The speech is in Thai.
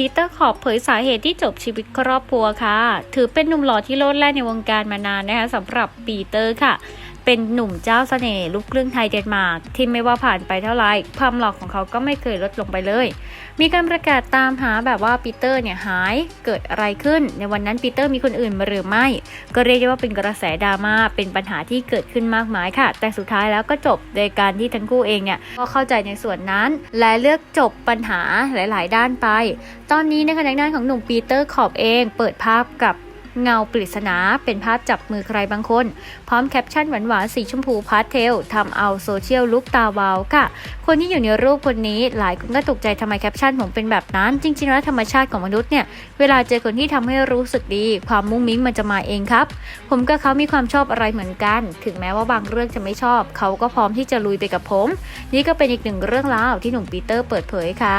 ปีเตอร์ขอบเผยสาเหตุที่จบชีวิตครอบครัวค่ะ ถือเป็นหนุ่มหล่อที่โลดแล่นในวงการมานานนะคะสำหรับปีเตอร์ค่ะ เป็นหนุ่มเจ้าเสน่ห์ลูกครึ่งไทยเดนมาร์กที่ไม่ว่าผ่านไปเท่าไรความหล่อของเขาก็ไม่เคยลดลงไปเลย มีการประกาศตามหาแบบว่าปีเตอร์เนี่ยหายเกิดอะไรขึ้น ในวันนั้นปีเตอร์มีคนอื่นมาหรือไม่ ก็เรียกได้ว่าเป็นกระแสดราม่าเป็นปัญหาที่เกิดขึ้นมากมายค่ะ แต่สุดท้ายแล้วก็จบโดยการที่ทั้งคู่เองเนี่ยก็เข้าใจในส่วนนั้น และเลือกจบปัญหาหลาย ๆ ด้านไป ตอนนี้นะคะทางด้านของหนุ่มปีเตอร์ขอบเอง เปิดภาพกับ เงาปริศนาเป็นภาพจับมือใครบางคน พร้อมแคปชั่นหวานๆสีชมพูพาสเทลทำเอาโซเชียลลุกตาวาวค่ะ คนที่อยู่ในรูปคนนี้หลายคนก็ตกใจทำไมแคปชั่นผมเป็นแบบนั้น จริงๆแล้วธรรมชาติของมนุษย์เนี่ย เวลาเจอคนที่ทำให้รู้สึกดี ความมุ้งมิ้งมันจะมาเองครับ ผมกับเขามีความชอบอะไรเหมือนกัน ถึงแม้ว่าบางเรื่องจะไม่ชอบ เขาก็พร้อมที่จะลุยไปกับผม นี่ก็เป็นอีกหนึ่งเรื่องราวที่หนุ่มปีเตอร์เปิดเผยค่ะ